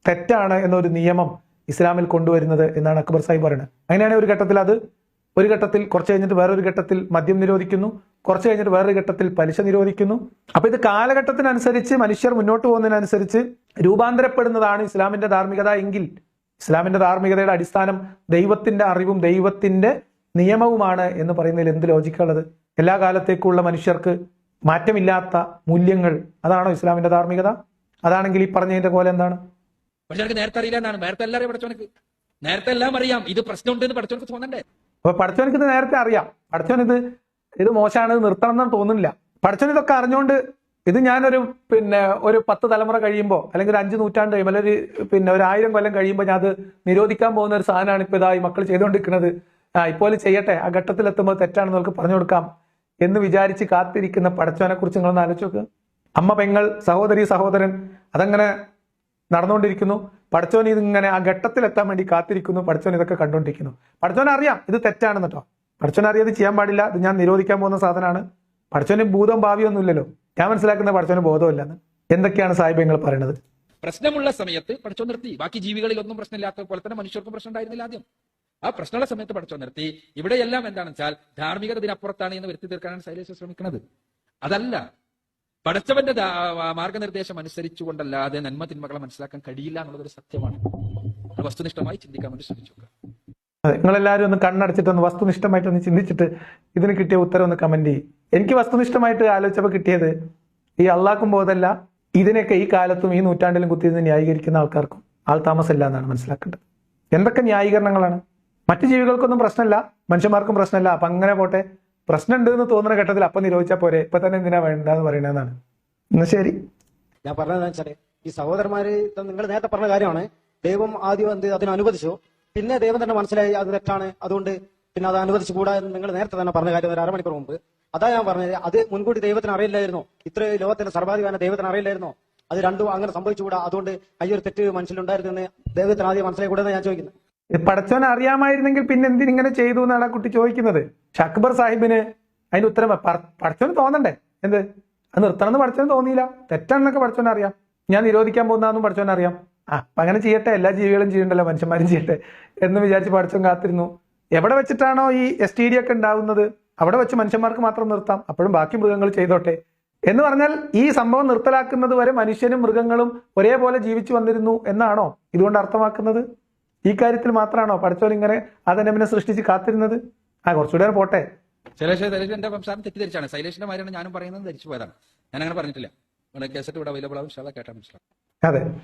തെറ്റാണ് എന്നൊരു നിയമം ഇസ്ലാമിൽ കൊണ്ടുവരുന്നത് എന്നാണ് അക്ബർ സാഹിബ് പറയുന്നത്. അങ്ങനെയാണെങ്കിൽ ഒരു ഘട്ടത്തിൽ അത് ഒരു ഘട്ടത്തിൽ കുറച്ച് കഴിഞ്ഞിട്ട് വേറൊരു ഘട്ടത്തിൽ മദ്യം നിരോധിക്കുന്നു കുറച്ച് കഴിഞ്ഞിട്ട് വേറൊരു ഘട്ടത്തിൽ പലിശ നിരോധിക്കുന്നു. അപ്പൊ ഇത് കാലഘട്ടത്തിനനുസരിച്ച് മനുഷ്യർ മുന്നോട്ട് പോകുന്നതിനനുസരിച്ച് രൂപാന്തരപ്പെടുന്നതാണ് ഇസ്ലാമിന്റെ ധാർമ്മികത എങ്കിൽ ഇസ്ലാമിന്റെ ധാർമ്മികതയുടെ അടിസ്ഥാനം ദൈവത്തിന്റെ അറിവും ദൈവത്തിന്റെ നിയമവുമാണ് എന്ന് പറയുന്നതിൽ എന്ത് ലോജിക്കുള്ളത്? എല്ലാ കാലത്തേക്കുള്ള മനുഷ്യർക്ക് മാറ്റമില്ലാത്ത മൂല്യങ്ങൾ അതാണോ ഇസ്ലാമിന്റെ ധാർമ്മികത? അതാണെങ്കിൽ ഈ പറഞ്ഞതിന്റെ പോലെ എന്താണ്? മനുഷ്യർക്ക് നേരത്തെ അറിയില്ല എന്നാണ്. നേരത്തെ എല്ലാവരും പഠിച്ചവനക്ക്. നേരത്തെ എല്ലാം അറിയാം. ഇത് പ്രശ്നമുണ്ട് എന്ന് പഠിച്ചവനക്ക് തോന്നണ്ടേ? അപ്പൊ പഠിച്ചവനക്ക് ഇത് നേരത്തെ അറിയാം. പഠിച്ചവൻ ഇത് ഇത് മോശമാണ് ഇത് നിർത്തണം എന്ന് തോന്നുന്നില്ല. പഠിച്ചവൻ ഇതൊക്കെ അറിഞ്ഞുകൊണ്ട് ഇത് ഞാനൊരു പിന്നെ ഒരു പത്ത് തലമുറ കഴിയുമ്പോൾ അല്ലെങ്കിൽ ഒരു അഞ്ച് നൂറ്റാണ്ട് കഴിയുമ്പോൾ അല്ലെങ്കിൽ പിന്നെ ഒരു ആയിരം കൊല്ലം കഴിയുമ്പോൾ ഞാൻ അത് നിരോധിക്കാൻ പോകുന്ന ഒരു സാധനമാണ് ഇപ്പോൾ ഇതാ ഈ മക്കൾ ചെയ്തുകൊണ്ടിരിക്കുന്നത്. ആ ഇപ്പോൾ ചെയ്യട്ടെ. ആ ഘട്ടത്തിൽ എത്തുമ്പോൾ തെറ്റാണെന്ന് നമുക്ക് പറഞ്ഞു കൊടുക്കാം എന്ന് വിചാരിച്ച് കാത്തിരിക്കുന്ന പടച്ചവനെ കുറിച്ച് നിങ്ങളൊന്ന് ആലോചിച്ച് നോക്ക്. അമ്മ പെങ്ങൾ സഹോദരി സഹോദരൻ അതങ്ങനെ നടന്നുകൊണ്ടിരിക്കുന്നു. പടച്ചോൻ ഇതിങ്ങനെ ആ ഘട്ടത്തിൽ എത്താൻ വേണ്ടി കാത്തിരിക്കുന്നു. പടച്ചോൻ ഇതൊക്കെ കണ്ടുകൊണ്ടിരിക്കുന്നു. പടച്ചോൻ അറിയാം ഇത് തെറ്റാണെന്ന് കേട്ടോ. പഠിച്ചോൻ അറിയാതെ ചെയ്യാൻ പാടില്ല. ഇത് ഞാൻ നിരോധിക്കാൻ പോകുന്ന സാധനമാണ്. പടച്ചോന് ഭൂതം ഭാവിയൊന്നും ഇല്ലല്ലോ ഞാൻ മനസ്സിലാക്കുന്ന പഠിച്ചവന് ബോധമില്ലെന്ന്. എന്തൊക്കെയാണ് സാഹിബ് നിങ്ങൾ പറയുന്നത് പ്രശ്നമുള്ള സമയത്ത് പഠിച്ചോ നിർത്തി. ബാക്കി ജീവികളിൽ ഒന്നും പ്രശ്നമില്ലാത്ത പോലെ തന്നെ മനുഷ്യർക്കും പ്രശ്നം ഉണ്ടായിരുന്നില്ല ആദ്യം. ആ പ്രശ്നമുള്ള സമയത്ത് പഠിച്ചോ നിർത്തി. ഇവിടെയെല്ലാം എന്താണെന്ന് വെച്ചാൽ ധാർമ്മികത ഇതിനപ്പുറത്താണ് എന്ന് വരുത്തി തീർക്കാനാണ് ശൈലേഷ് ശ്രമിക്കുന്നത്. അതല്ല പഠിച്ചവന്റെ മാർഗനിർദ്ദേശം അനുസരിച്ചുകൊണ്ടല്ലാതെ നന്മ തിന്മകളെ മനസ്സിലാക്കാൻ കഴിയില്ല എന്നുള്ളത് ഒരു സത്യമാണ് വസ്തുനിഷ്ഠമായി ചിന്തിക്കാൻ വേണ്ടി ശ്രമിച്ചു നിങ്ങളെല്ലാവരും ഒന്ന് വസ്തുനിഷ്ഠമായിട്ട് ഒന്ന് ചിന്തിച്ചിട്ട് ഇതിന് കിട്ടിയ ഉത്തരം ഒന്ന് കമന്റ് ചെയ്യും. എനിക്ക് വസ്തുനിഷ്ഠമായിട്ട് ആലോചിച്ചപ്പോൾ കിട്ടിയത് ഈ അള്ളാക്കും ബോധമല്ല ഇതിനൊക്കെ ഈ കാലത്തും ഈ നൂറ്റാണ്ടിലും കുത്തിയിരുന്ന് ന്യായീകരിക്കുന്ന ആൾക്കാർക്കും ആൾ താമസമില്ല എന്നാണ് മനസ്സിലാക്കേണ്ടത്. എന്തൊക്കെ ന്യായീകരണങ്ങളാണ്? മറ്റു ജീവികൾക്കൊന്നും പ്രശ്നമില്ല മനുഷ്യന്മാർക്കും പ്രശ്നമില്ല. അപ്പൊ അങ്ങനെ പോട്ടെ. പ്രശ്നമുണ്ട് എന്ന് തോന്നുന്ന ഘട്ടത്തിൽ അപ്പൊ നിരോധിച്ചാൽ പോരെ. ഇപ്പൊ തന്നെ എന്തിനാ വേണ്ടെന്ന് പറയണതെന്നാണ് എന്നാ ശരി. ഞാൻ പറഞ്ഞതെന്ന് വെച്ചാൽ ഈ സഹോദരന്മാര് നിങ്ങൾ നേരത്തെ പറഞ്ഞ കാര്യമാണ് ദൈവം ആദ്യം എന്ത് അതിനെ അനുവദിച്ചു പിന്നെ ദൈവം തന്നെ മനസ്സിലായി അത് തെറ്റാണ് അതുകൊണ്ട് പിന്നെ അത് അനുവദിച്ചുകൂടാ എന്ന് നിങ്ങൾ നേരത്തെ തന്നെ പറഞ്ഞ കാര്യം ഒരു അരമണിക്കൂർ മുമ്പ്. അതാ ഞാൻ പറഞ്ഞത് അത് മുൻകൂട്ടി ദൈവത്തിന് അറിയില്ലായിരുന്നോ. ഇത്ര ലോകത്തിന്റെ സർവാധികാരം ദൈവത്തിന് അറിയില്ലായിരുന്നോ. അത് രണ്ടും അങ്ങനെ സംഭവിച്ചുകൂടാ അതുകൊണ്ട് അയ്യൊരു തെറ്റ് മനസ്സിലുണ്ടായിരുന്നു എന്ന് ദൈവത്തിന് ആദ്യം മനസ്സിലായി കൂടെ ഞാൻ ചോദിക്കുന്നത്. പടച്ചോൻ അറിയാമായിരുന്നെങ്കിൽ പിന്നെ എന്തിനിങ്ങനെ ചെയ്തു എന്നാണ് ആ കുട്ടി ചോദിക്കുന്നത്. ഷക്ബർ സാഹിബിന് അതിന് ഉത്തരം പടച്ചോന് തോന്നണ്ടേ? എന്ത്? അത് നിർത്തണം എന്ന് പഠിച്ചോന് തോന്നിയില്ല. തെറ്റാണെന്നൊക്കെ പടച്ചോനെ അറിയാം. ഞാൻ നിരോധിക്കാൻ പോകുന്നതെന്നും പടച്ചോനെ അറിയാം. ആ അപ്പം അങ്ങനെ ചെയ്യട്ടെ. എല്ലാ ജീവികളും ചെയ്യണ്ടല്ലോ മനുഷ്യന്മാരും ചെയ്യട്ടെ എന്ന് വിചാരിച്ച് പഠിച്ചും കാത്തിരുന്നു. എവിടെ വെച്ചിട്ടാണോ ഈ എസ് ടി ഡി ഒക്കെ ഉണ്ടാവുന്നത്? അവിടെ വെച്ച് മനുഷ്യന്മാർക്ക് മാത്രം നിർത്താം. അപ്പോഴും ബാക്കി മൃഗങ്ങൾ ചെയ്തോട്ടെ. എന്ന് പറഞ്ഞാൽ ഈ സംഭവം നിർത്തലാക്കുന്നത് വരെ മനുഷ്യനും മൃഗങ്ങളും ഒരേപോലെ ജീവിച്ചു വന്നിരുന്നു എന്നാണോ ഇതുകൊണ്ട് അർത്ഥമാക്കുന്നത്? ഈ കാര്യത്തിൽ മാത്രമാണോ പഠിച്ചവർ ഇങ്ങനെ അതെന്നെ സൃഷ്ടിച്ച് കാത്തിരുന്നത്? ആ കുറച്ചുകൂടെ പോട്ടെ. ശൈലേഷ് ശൈലേഷ് എന്റെ സംസാരം തെറ്റിദ്ധരിച്ചാണ്. ശൈലേഷിന്റെ മാതിരിയാണ് ഞാനും പറയുന്നത് ധരിച്ചു പോയതാണ്. ഞാൻ അങ്ങനെ പറഞ്ഞിട്ടില്ല. ഇവിടെ കേസറ്റ് ഇവിടെ അവൈലബിൾ ആവും ഷാദ കേട്ടാൽ മനസ്സിലാവും. അതെ.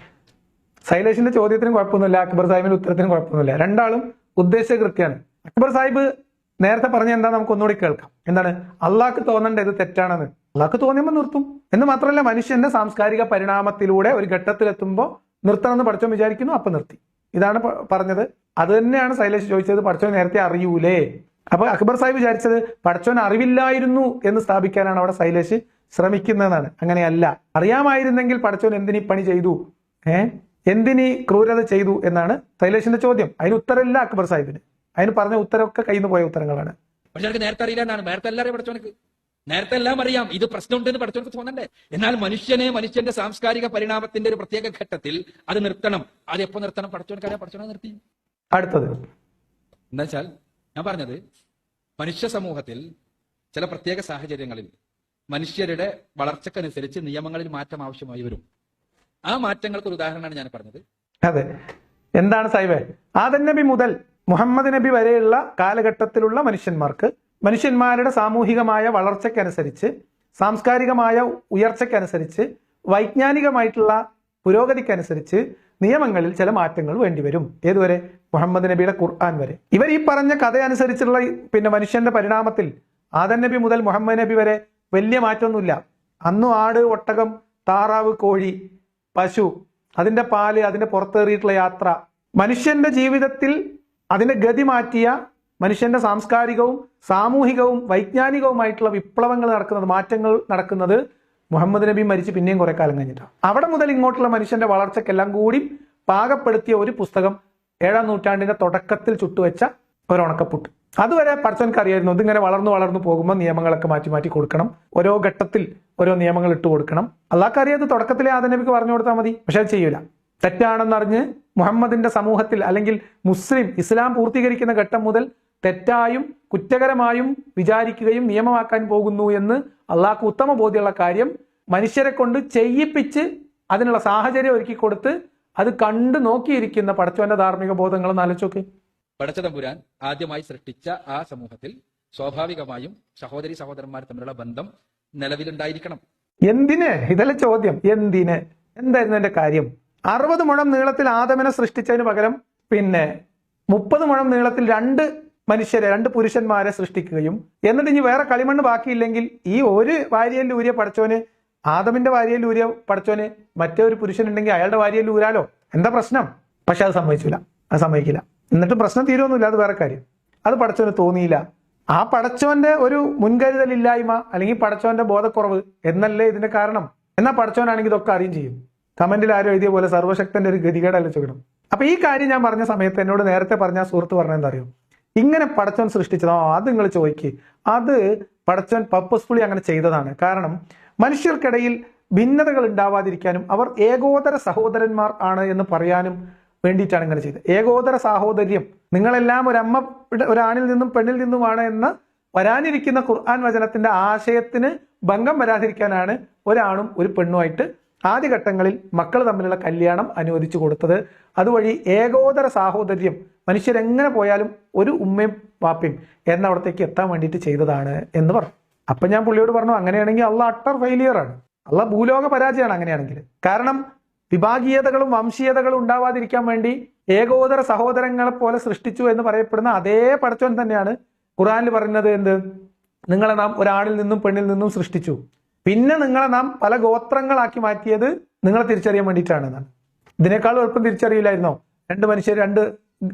ശൈലേഷിന്റെ ചോദ്യത്തിനും കുഴപ്പമൊന്നുമില്ല അക്ബർ സാഹിബിന്റെ ഉത്തരത്തിനും കുഴപ്പമൊന്നുമില്ല. രണ്ടാളും ഉദ്ദേശ കൃത്യമാണ്. അക്ബർ സാഹിബ് നേരത്തെ പറഞ്ഞ എന്താ നമുക്ക് ഒന്നുകൂടി കേൾക്കാം. എന്താണ്? അള്ളാഹ്ക്ക് തോന്നേണ്ട ഇത് തെറ്റാണെന്ന്. അള്ളാഹ്ക്ക് തോന്നിയപ്പോൾ നിർത്തും. എന്ന് മാത്രമല്ല മനുഷ്യന്റെ സാംസ്കാരിക പരിണാമത്തിലൂടെ ഒരു ഘട്ടത്തിലെത്തുമ്പോൾ നിർത്തണമെന്ന് പഠിച്ചോ വിചാരിക്കുന്നു അപ്പൊ നിർത്തി. ഇതാണ് പറഞ്ഞത്. അത് തന്നെയാണ് ശൈലേഷ് ചോദിച്ചത് പഠിച്ചോ നേരത്തെ അറിയൂലേ? അപ്പൊ അക്ബർ സാഹിബ് വിചാരിച്ചത് പഠിച്ചോൻ അറിവില്ലായിരുന്നു എന്ന് സ്ഥാപിക്കാനാണ് അവിടെ ശൈലേഷ് ശ്രമിക്കുന്നതെന്നാണ്. അങ്ങനെയല്ല. അറിയാമായിരുന്നെങ്കിൽ പഠിച്ചോൻ എന്തിനീ പണി ചെയ്തു? ഏ? എന്തിനീ ക്രൂരത ചെയ്തു എന്നാണ് ശൈലേഷിന്റെ ചോദ്യം. അതിന് ഉത്തരമില്ല അക്ബർ സാഹിബിന്. അതിന് പറഞ്ഞ ഉത്തരമൊക്കെ കയ്യിൽ നിന്ന് പോയ ഉത്തരങ്ങളാണ്. നേരത്തെ അറിയില്ല എന്നാണ്. നേരത്തെ എല്ലാം അറിയാം പഠിച്ചവനക്ക് നേരത്തെ എല്ലാം അറിയാം. ഇത് പ്രശ്നമുണ്ടെന്ന് പഠിച്ചവർക്ക് തോന്നണ്ടേ. എന്നാൽ മനുഷ്യനെ മനുഷ്യന്റെ സാംസ്കാരിക പരിണാമത്തിന്റെ ഒരു പ്രത്യേക ഘട്ടത്തിൽ അത് നിർത്തണം. അത് എപ്പോ നിർത്തണം? പഠിച്ചവനക്കാരെ പഠിച്ചവനെ നിർത്തി. അടുത്തത്. എന്താ വെച്ചാൽ ഞാൻ പറഞ്ഞത് മനുഷ്യ സമൂഹത്തിൽ ചില പ്രത്യേക സാഹചര്യങ്ങളിൽ മനുഷ്യരുടെ വളർച്ചക്കനുസരിച്ച് നിയമങ്ങളിൽ മാറ്റം ആവശ്യമായി വരും. ആ മാറ്റങ്ങൾക്ക് ഒരു ഉദാഹരണമാണ് ഞാൻ പറഞ്ഞത്. അതെ. എന്താണ് സൈബ് ആദൻ നബി മുതൽ മുഹമ്മദ് നബി വരെയുള്ള കാലഘട്ടത്തിലുള്ള മനുഷ്യന്മാർക്ക് മനുഷ്യന്മാരുടെ സാമൂഹികമായ വളർച്ചയ്ക്കനുസരിച്ച് സാംസ്കാരികമായ ഉയർച്ചയ്ക്കനുസരിച്ച് വൈജ്ഞാനികമായിട്ടുള്ള പുരോഗതിക്കനുസരിച്ച് നിയമങ്ങളിൽ ചില മാറ്റങ്ങൾ വേണ്ടിവരും. ഏതുവരെ? മുഹമ്മദ് നബിയുടെ ഖുർആൻ വരെ. ഇവർ ഈ പറഞ്ഞ കഥ അനുസരിച്ചുള്ള പിന്നെ മനുഷ്യന്റെ പരിണാമത്തിൽ ആദൻ നബി മുതൽ മുഹമ്മദ് നബി വരെ വലിയ മാറ്റമൊന്നുമില്ല. അന്നും ആട് ഒട്ടകം താറാവ് കോഴി പശു അതിന്റെ പാൽ അതിന്റെ പുറത്തേറിയിട്ടുള്ള യാത്ര. മനുഷ്യന്റെ ജീവിതത്തിൽ അതിന്റെ ഗതി മാറ്റിയ മനുഷ്യന്റെ സാംസ്കാരികവും സാമൂഹികവും വൈജ്ഞാനികവുമായിട്ടുള്ള വിപ്ലവങ്ങൾ നടക്കുന്നത് മാറ്റങ്ങൾ നടക്കുന്നത് മുഹമ്മദ് നബി മരിച്ച് പിന്നെയും കുറെ കാലം കഴിഞ്ഞിട്ടാണ് അവിടെ മുതൽ ഇങ്ങോട്ടുള്ള മനുഷ്യന്റെ വളർച്ചക്കെല്ലാം കൂടി പാകപ്പെടുത്തിയ ഒരു പുസ്തകം ഏഴാം നൂറ്റാണ്ടിന്റെ തുടക്കത്തിൽ ചുട്ടുവെച്ച ഒരു ഉണക്കപ്പുട്ട്. അതുവരെ പഠിച്ചവനക്ക് അറിയായിരുന്നു ഇതിങ്ങനെ വളർന്നു വളർന്നു പോകുമ്പോൾ നിയമങ്ങളൊക്കെ മാറ്റി മാറ്റി കൊടുക്കണം. ഓരോ ഘട്ടത്തിൽ ഓരോ നിയമങ്ങൾ ഇട്ട് കൊടുക്കണം. അള്ളാഹ്ക്ക് അറിയാതെ തുടക്കത്തിലെ ആദനബിക്ക് നബിക്ക് പറഞ്ഞു കൊടുത്താൽ മതി. പക്ഷെ അത് ചെയ്യൂല. തെറ്റാണെന്നറിഞ്ഞ് മുഹമ്മദിന്റെ സമൂഹത്തിൽ അല്ലെങ്കിൽ മുസ്ലിം ഇസ്ലാം പൂർത്തീകരിക്കുന്ന ഘട്ടം മുതൽ തെറ്റായും കുറ്റകരമായും വിചാരിക്കുകയും നിയമമാക്കാൻ പോകുന്നു എന്ന് അള്ളാഹ്ക്ക് ഉത്തമ ബോധ്യമുള്ള കാര്യം മനുഷ്യരെ കൊണ്ട് ചെയ്യിപ്പിച്ച് അതിനുള്ള സാഹചര്യം ഒരുക്കി കൊടുത്ത് അത് കണ്ടു നോക്കിയിരിക്കുന്ന പടച്ചവന്റെ ധാർമ്മിക ബോധങ്ങളെന്ന് ആലോചിച്ചോക്കെ പടച്ച തമ്പുരാൻ ആദ്യമായി സൃഷ്ടിച്ച ആ സമൂഹത്തിൽ സ്വാഭാവികമായും സഹോദരി സഹോദരന്മാർ തമ്മിലുള്ള ബന്ധം നിലവിലുണ്ടായിരിക്കണം. എന്തിന്? ഇതല്ല ചോദ്യം. എന്തിന്? എന്തായിരുന്നു എന്റെ കാര്യം? അറുപത് മുഴം നീളത്തിൽ ആദമനെ സൃഷ്ടിച്ചതിന് പകരം പിന്നെ മുപ്പത് മുഴം നീളത്തിൽ രണ്ട് മനുഷ്യരെ രണ്ട് പുരുഷന്മാരെ സൃഷ്ടിക്കുകയും എന്നിട്ട് ഇനി വേറെ കളിമണ്ണ് ബാക്കിയില്ലെങ്കിൽ ഈ ഒരു വാര്യയിൽ ഊരിയ പടച്ചോന് ആദമിന്റെ വാര്യയിൽ ഊരിയ പടച്ചോന് മറ്റേ ഒരു പുരുഷനുണ്ടെങ്കിൽ അയാളുടെ വാര്യയിൽ ഊരാലോ? എന്താ പ്രശ്നം? പക്ഷെ അത് സംഭവിച്ചില്ല. അത് സമ്മതിക്കില്ല എന്നിട്ട് പ്രശ്നം തീരുമൊന്നുമില്ല അത് വേറെ കാര്യം. അത് പടച്ചവന് തോന്നിയില്ല. ആ പടച്ചവന്റെ ഒരു മുൻകരുതലില്ലായ്മ അല്ലെങ്കിൽ പടച്ചവന്റെ ബോധക്കുറവ് എന്നല്ലേ ഇതിന്റെ കാരണം. എന്നാ പടച്ചവനാണെങ്കിൽ ഇതൊക്കെ അറിയും ചെയ്യും. കമന്റിൽ ആരും എഴുതിയ പോലെ സർവശക്തന്റെ ഒരു ഗതികേടല്ല ചോദിക്കണം അപ്പൊ ഈ കാര്യം ഞാൻ പറഞ്ഞ സമയത്ത് എന്നോട് നേരത്തെ പറഞ്ഞ സുഹൃത്ത് പറഞ്ഞ എന്താ അറിയോ ഇങ്ങനെ പടച്ചവൻ സൃഷ്ടിച്ചതോ അത് നിങ്ങൾ ചോദിക്കുക അത് പടച്ചവൻ പർപ്പസ്ഫുള്ളി അങ്ങനെ ചെയ്തതാണ്. കാരണം മനുഷ്യർക്കിടയിൽ ഭിന്നതകൾ ഉണ്ടാവാതിരിക്കാനും അവർ ഏകോദര സഹോദരന്മാർ ആണ് എന്ന് പറയാനും വേണ്ടിയിട്ടാണ് ഇങ്ങനെ ചെയ്തത്. ഏകോദര സാഹോദര്യം. നിങ്ങളെല്ലാം ഒരമ്മ ഒരാണിൽ നിന്നും പെണ്ണിൽ നിന്നുമാണ് എന്ന് വരാനിരിക്കുന്ന ഖുർആൻ വചനത്തിന്റെ ആശയത്തിന് ഭംഗം വരാതിരിക്കാനാണ് ഒരാണും ഒരു പെണ്ണുമായിട്ട് ആദ്യഘട്ടങ്ങളിൽ മക്കൾ തമ്മിലുള്ള കല്യാണം അനുവദിച്ചു കൊടുത്തത്. അതുവഴി ഏകോദര സാഹോദര്യം മനുഷ്യരെങ്ങനെ പോയാലും ഒരു ഉമ്മയും വാപ്പയും എന്നവിടത്തേക്ക് എത്താൻ വേണ്ടിയിട്ട് ചെയ്തതാണ് എന്ന് പറഞ്ഞു. അപ്പൊ ഞാൻ പുള്ളിയോട് പറഞ്ഞു അങ്ങനെയാണെങ്കിൽ അള്ള അട്ടർ ഫെയിലിയർ ആണ്. അള്ള ഭൂലോക പരാജയമാണ് അങ്ങനെയാണെങ്കിൽ. കാരണം വിഭാഗീയതകളും വംശീയതകളും ഉണ്ടാവാതിരിക്കാൻ വേണ്ടി ഏകോദര സഹോദരങ്ങളെ പോലെ സൃഷ്ടിച്ചു എന്ന് പറയപ്പെടുന്ന അതേ പടച്ചോൻ തന്നെയാണ് ഖുറാനിൽ പറയുന്നത് എന്ത്? നിങ്ങളെ നാം ഒരാണിൽ നിന്നും പെണ്ണിൽ നിന്നും സൃഷ്ടിച്ചു. പിന്നെ നിങ്ങളെ നാം പല ഗോത്രങ്ങളാക്കി മാറ്റിയത് നിങ്ങളെ തിരിച്ചറിയാൻ വേണ്ടിയിട്ടാണ് ഇതിനേക്കാൾ എളുപ്പം തിരിച്ചറിയില്ലായിരുന്നോ? രണ്ട് മനുഷ്യർ രണ്ട്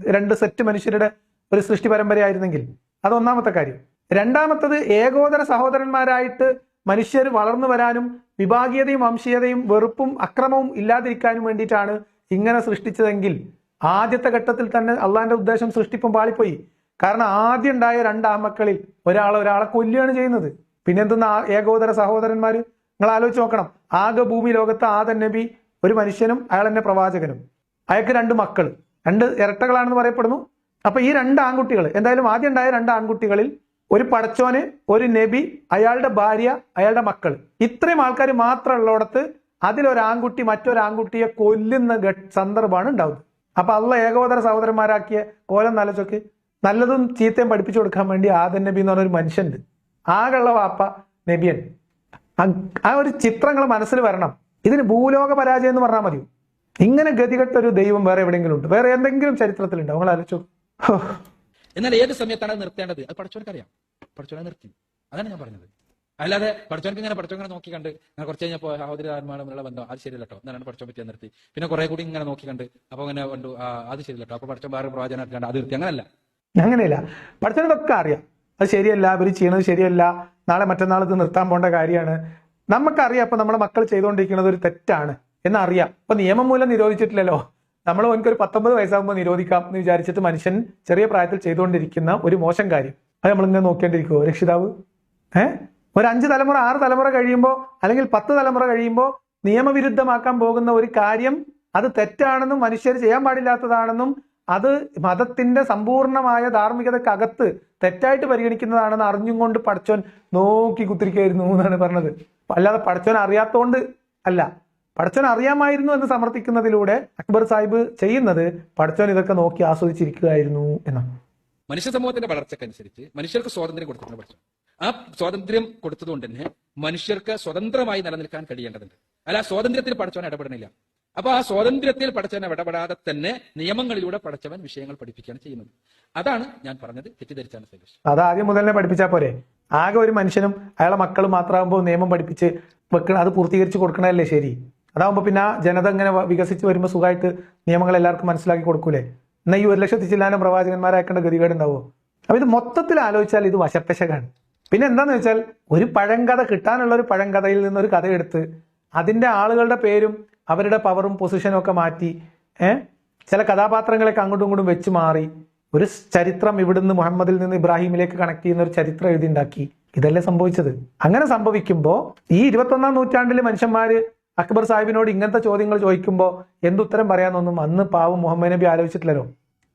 രണ്ട് സെറ്റ് മനുഷ്യരുടെ ഒരു സൃഷ്ടി പരമ്പരയായിരുന്നെങ്കിൽ. അത് ഒന്നാമത്തെ കാര്യം. രണ്ടാമത്തത് ഏകോദര സഹോദരന്മാരായിട്ട് മനുഷ്യർ വളർന്നു വരാനും വിഭാഗീയതയും വംശീയതയും വെറുപ്പും അക്രമവും ഇല്ലാതിരിക്കാനും വേണ്ടിയിട്ടാണ് ഇങ്ങനെ സൃഷ്ടിച്ചതെങ്കിൽ ആദ്യത്തെ ഘട്ടത്തിൽ തന്നെ അള്ളാന്റെ ഉദ്ദേശം സൃഷ്ടിപ്പം പാളിപ്പോയി. കാരണം ആദ്യം ഉണ്ടായ രണ്ടാമക്കളിൽ ഒരാൾ ഒരാളെ കൊല്ലുകയാണ് ചെയ്യുന്നത്. പിന്നെ എന്തെന്ന് ഏകോദര സഹോദരന്മാർ നിങ്ങൾ ആലോചിച്ച് നോക്കണം. ആകെ ഭൂമി ലോകത്ത് ആദൻ നബി ഒരു മനുഷ്യനും അയാൾ തന്നെ പ്രവാചകനും. അയാൾക്ക് രണ്ട് മക്കൾ രണ്ട് ഇരട്ടകളാണെന്ന് പറയപ്പെടുന്നു. അപ്പൊ ഈ രണ്ട് ആൺകുട്ടികൾ എന്തായാലും ആദ്യം ഉണ്ടായ രണ്ട് ആൺകുട്ടികളിൽ ഒരു പടച്ചോന് ഒരു നബി അയാളുടെ ഭാര്യ അയാളുടെ മക്കൾ ഇത്രയും ആൾക്കാർ മാത്രം ഉള്ളിടത്ത് അതിലൊരു മറ്റൊരാൺകുട്ടിയെ കൊല്ലുന്ന സന്ദർഭമാണ് ഉണ്ടാവുന്നത്. അപ്പൊ അള്ള ഏകോദര സഹോദരന്മാരാക്കിയ കോലം നലച്ചൊക്കെ നല്ലതും ചീത്തയും പഠിപ്പിച്ചു കൊടുക്കാൻ വേണ്ടി ആദൻ നബി എന്ന് പറഞ്ഞ ഒരു മനുഷ്യനുണ്ട്. ആകെയുള്ള വാപ്പ നബിയൻ. ആ- ഒരു ചിത്രങ്ങൾ മനസ്സിൽ വരണം. ഇതിന് ഭൂലോക പരാജയം എന്ന് പറഞ്ഞാൽ മതിയോ? ഇങ്ങനെ ഗതികെട്ട ഒരു ദൈവം വേറെ എവിടെയെങ്കിലും ഉണ്ട്. വേറെ എന്തെങ്കിലും ചരിത്രത്തിലുണ്ടോ? നിങ്ങൾ ആലോചിച്ചു. ഹോ. എന്നാൽ ഏത് സമയത്താണ് അത് നിർത്തേണ്ടത്? അത് പഠിച്ചവനക്ക് അറിയാം. പഠിച്ചവനെ നിർത്തി. അതാണ് ഞാൻ പറഞ്ഞത്. അല്ലാതെ പഠിച്ചവനക്ക് ഇങ്ങനെ പഠിച്ചവനെ നോക്കി കണ്ട് അങ്ങനെ കുറച്ച് കഴിഞ്ഞപ്പോൾ സഹോദരന്മാരുള്ള ബന്ധം അത് ശരിയല്ല കേട്ടോ എന്നാണ് പഠിച്ചവൻ പറ്റിയാൽ നിർത്തി. പിന്നെ കുറെ കൂടി ഇങ്ങനെ നോക്കി കണ്ട് അപ്പൊ അങ്ങനെ കണ്ടു അത് ശരിയല്ല കേട്ടോ അപ്പൊ പഠിച്ചവൻ വേറെ പ്രവാചനം കണ്ട് അത് നിർത്തി. അങ്ങനല്ല. അങ്ങനെയല്ല. പഠിച്ചതൊക്കെ അറിയാം. അത് ശരിയല്ല അവർ ചെയ്യണത് ശരിയല്ല നാളെ മറ്റന്നാൾ ഇത് നിർത്താൻ പോകേണ്ട കാര്യമാണ്. നമുക്കറിയാം അപ്പൊ നമ്മുടെ മക്കൾ ചെയ്തുകൊണ്ടിരിക്കുന്നത് ഒരു തെറ്റാണ്. എന്നറിയാം. അപ്പൊ നിയമം മൂലം നിരോധിച്ചിട്ടില്ലല്ലോ. നമ്മൾ ഒരു പത്തൊമ്പത് വയസ്സാകുമ്പോൾ നിരോധിക്കാം എന്ന് വിചാരിച്ചിട്ട് മനുഷ്യൻ ചെറിയ പ്രായത്തിൽ ചെയ്തുകൊണ്ടിരിക്കുന്ന ഒരു മോശം കാര്യം. അത് നമ്മളിങ്ങനെ നോക്കേണ്ടിരിക്കുമോ രക്ഷിതാവ്? ഏഹ് ഒരു അഞ്ച് തലമുറ ആറ് തലമുറ കഴിയുമ്പോൾ അല്ലെങ്കിൽ പത്ത് തലമുറ കഴിയുമ്പോൾ നിയമവിരുദ്ധമാക്കാൻ പോകുന്ന ഒരു കാര്യം അത് തെറ്റാണെന്നും മനുഷ്യർ ചെയ്യാൻ പാടില്ലാത്തതാണെന്നും അത് മതത്തിന്റെ സമ്പൂർണമായ ധാർമ്മികതക്കകത്ത് തെറ്റായിട്ട് പരിഗണിക്കുന്നതാണെന്ന് അറിഞ്ഞും കൊണ്ട് പഠിച്ചോൻ നോക്കി കുത്തിരിക്കായിരുന്നു എന്നാണ് പറഞ്ഞത്. അല്ലാതെ പഠിച്ചോൻ അറിയാത്തോണ്ട് അല്ല. പഠിച്ചോൻ അറിയാമായിരുന്നു എന്ന് സമർത്ഥിക്കുന്നതിലൂടെ അക്ബർ സാഹിബ് ചെയ്യുന്നത് പഠിച്ചൻ ഇതൊക്കെ നോക്കി ആസ്വദിച്ചിരിക്കുകയായിരുന്നു എന്നാണ്. മനുഷ്യ സമൂഹത്തിന്റെ വളർച്ചക്കനുസരിച്ച് മനുഷ്യർക്ക് സ്വാതന്ത്ര്യം കൊടുത്തിട്ടുണ്ട് പഠിച്ചു ആ സ്വാതന്ത്ര്യം കൊടുത്തതുകൊണ്ട് തന്നെ മനുഷ്യർക്ക് സ്വതന്ത്രമായി നിലനിൽക്കാൻ കഴിയേണ്ടതുണ്ട്. അല്ല ആ സ്വാതന്ത്ര്യത്തിൽ പഠിച്ചവൻ ഇടപെടണില്ല അപ്പൊ ആ സ്വാതന്ത്ര്യത്തിൽ പഠിച്ചവൻ ഇടപെടാതെ തന്നെ നിയമങ്ങളിലൂടെ പഠിച്ചവൻ വിഷയങ്ങൾ പഠിപ്പിക്കുകയാണ് ചെയ്യുന്നത്. അതാണ് ഞാൻ പറഞ്ഞത് തെറ്റിദ്ധരിച്ചാണ് സൈലേഷ് അത് ആദ്യം മുതൽ തന്നെ പഠിപ്പിച്ചാൽ പോരെ. ആകെ ഒരു മനുഷ്യനും അയാളെ മക്കളും മാത്രമാകുമ്പോൾ നിയമം പഠിപ്പിച്ച് വെക്കണം അത് പൂർത്തീകരിച്ച് കൊടുക്കണല്ലേ ശരി? അതാവുമ്പോൾ പിന്നെ ജനത ഇങ്ങനെ വികസിച്ച് വരുമ്പോൾ സുഖമായിട്ട് നിയമങ്ങൾ എല്ലാവർക്കും മനസ്സിലാക്കി കൊടുക്കൂലേ? എന്നാൽ ഈ ഒരു ലക്ഷത്തി ചില്ലാനം പ്രവാചകന്മാരാക്കേണ്ട ഗതികേട് ഉണ്ടാവുമോ അപ്പൊ ഇത് മൊത്തത്തിൽ ആലോചിച്ചാൽ ഇത് വശപ്പശകാണ് പിന്നെ എന്താന്ന് വെച്ചാൽ ഒരു പഴങ്കഥ കിട്ടാനുള്ള ഒരു പഴങ്കഥയിൽ നിന്ന് ഒരു കഥ എടുത്ത് അതിന്റെ ആളുകളുടെ പേരും അവരുടെ പവറും പൊസിഷനും ഒക്കെ മാറ്റി ചില കഥാപാത്രങ്ങളൊക്കെ അങ്ങോട്ടും ഇങ്ങോട്ടും വെച്ച് മാറി ഒരു ചരിത്രം ഇവിടുന്ന് മുഹമ്മദിൽ നിന്ന് ഇബ്രാഹിമിലേക്ക് കണക്ട് ചെയ്യുന്ന ഒരു ചരിത്രം എഴുതി ഉണ്ടാക്കി ഇതല്ലേ സംഭവിച്ചത്. അങ്ങനെ സംഭവിക്കുമ്പോൾ ഈ ഇരുപത്തൊന്നാം നൂറ്റാണ്ടിൽ മനുഷ്യന്മാര് അക്ബർ സാഹിബിനോട് ഇങ്ങനത്തെ ചോദ്യങ്ങൾ ചോദിക്കുമ്പോൾ എന്തുത്തരം പറയാമെന്നൊന്നും അന്ന് പാവം മുഹമ്മദ് നബി ആലോചിച്ചിട്ടില്ലല്ലോ.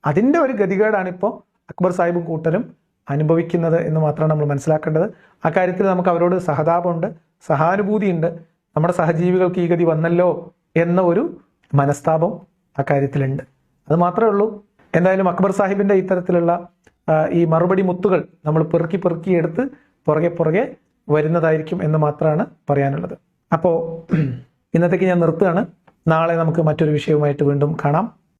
അതിന്റെ ഒരു ഗതികേടാണ് ഇപ്പോൾ അക്ബർ സാഹിബും കൂട്ടരും അനുഭവിക്കുന്നത് എന്ന് മാത്രമാണ് നമ്മൾ മനസ്സിലാക്കേണ്ടത്. ആ കാര്യത്തിൽ നമുക്ക് അവരോട് സഹതാപമുണ്ട് സഹാനുഭൂതിയുണ്ട്. നമ്മുടെ സഹജീവികൾക്ക് ഈ ഗതി വന്നല്ലോ എന്ന ഒരു മനസ്താപം ആ കാര്യത്തിലുണ്ട്. അത് മാത്രമേ ഉള്ളൂ. എന്തായാലും അക്ബർ സാഹിബിന്റെ ഇത്തരത്തിലുള്ള ഈ മറുപടി മുത്തുകൾ നമ്മൾ പെറുക്കി പെറുക്കി എടുത്ത് പുറകെ പുറകെ വരുന്നതായിരിക്കും എന്ന് മാത്രമാണ് പറയാനുള്ളത്. അപ്പോൾ ഇന്നത്തേക്ക് ഞാൻ നിർത്തുകയാണ്. നാളെ നമുക്ക് മറ്റൊരു വിഷയവുമായിട്ട് വീണ്ടും കാണാം.